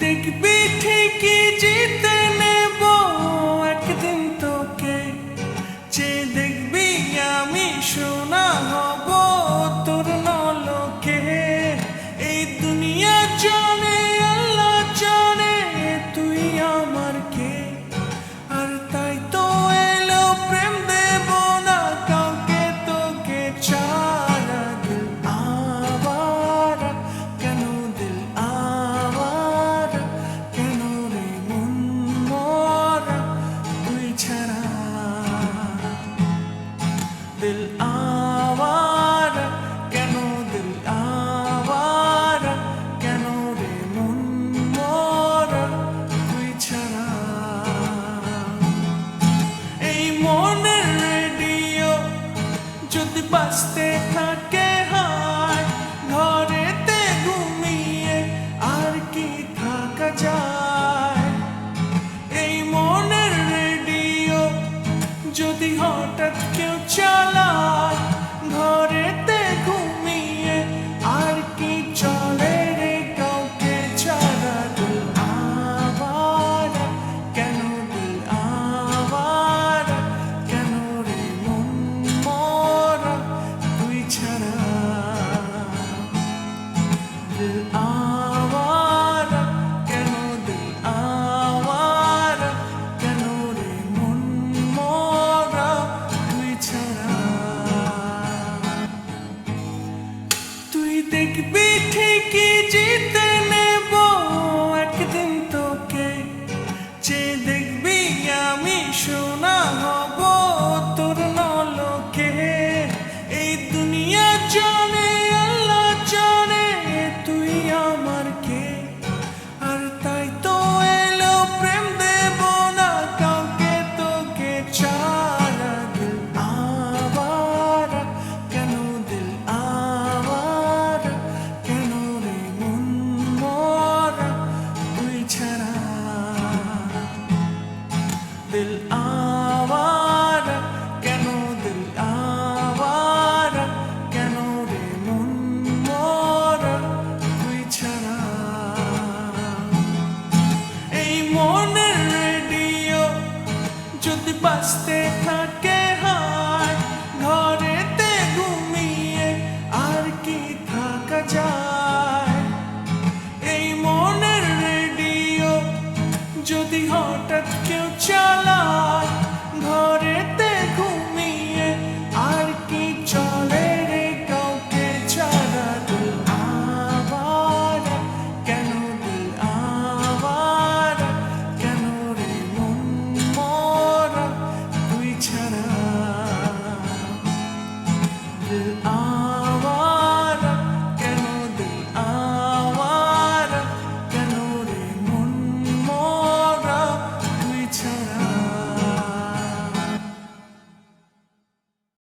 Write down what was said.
देखी भी ठीक जीतने দিল আওয়ার, কেন দিল আওয়ার, কেন রে মন মোর, তুই ছাড়া? এই মনের রেডিও যদি বাঁচতে না দিল কেন দিল কেন রে তুই ছাড়া? তুই দেখবি ঠিকই জিতে নে দিল আওয়ারা কেন দিল আওয়ারা কেন রে মন মোরা তুই ছাড়া? এই মনের রেডিও যদি বাঁচতে থাকে